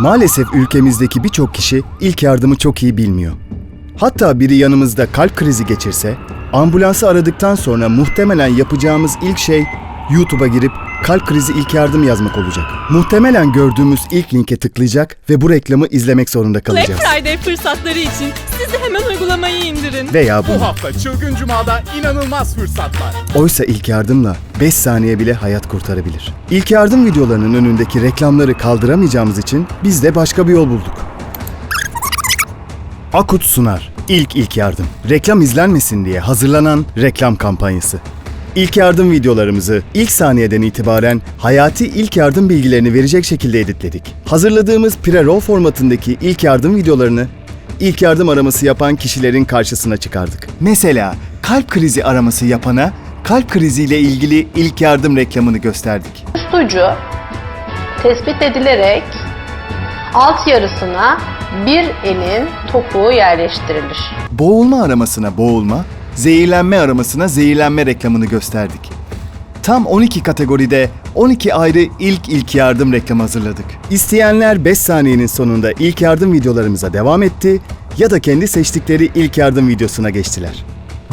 Maalesef ülkemizdeki birçok kişi ilk yardımı çok iyi bilmiyor. Hatta biri yanımızda kalp krizi geçirse, ambulansı aradıktan sonra muhtemelen yapacağımız ilk şey YouTube'a girip kalp krizi ilk yardım yazmak olacak. Muhtemelen gördüğümüz ilk linke tıklayacak ve bu reklamı izlemek zorunda Black kalacağız. Friday fırsatları için siz de hemen uygulamayı indirin. Veya Bu bunu. hafta Çılgın Cuma'da inanılmaz fırsatlar. Oysa ilk yardımla 5 saniye bile hayat kurtarabilir. İlk yardım videolarının önündeki reklamları kaldıramayacağımız için biz de başka bir yol bulduk. Akut sunar. İlk ilk yardım. Reklam izlenmesin diye hazırlanan reklam kampanyası. İlk yardım videolarımızı ilk saniyeden itibaren hayati ilk yardım bilgilerini verecek şekilde editledik. Hazırladığımız pre-roll formatındaki ilk yardım videolarını ilk yardım araması yapan kişilerin karşısına çıkardık. Mesela kalp krizi araması yapana kalp kriziyle ilgili ilk yardım reklamını gösterdik. Sucu tespit edilerek alt yarısına bir elin topuğu yerleştirilir. Boğulma aramasına boğulma, zehirlenme aramasına zehirlenme reklamını gösterdik. Tam 12 kategoride 12 ayrı ilk ilk yardım reklamı hazırladık. İsteyenler 5 saniyenin sonunda ilk yardım videolarımıza devam etti ya da kendi seçtikleri ilk yardım videosuna geçtiler.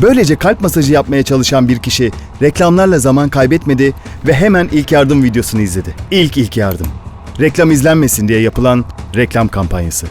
Böylece kalp masajı yapmaya çalışan bir kişi reklamlarla zaman kaybetmedi ve hemen ilk yardım videosunu izledi. İlk ilk yardım. Reklam izlenmesin diye yapılan reklam kampanyası.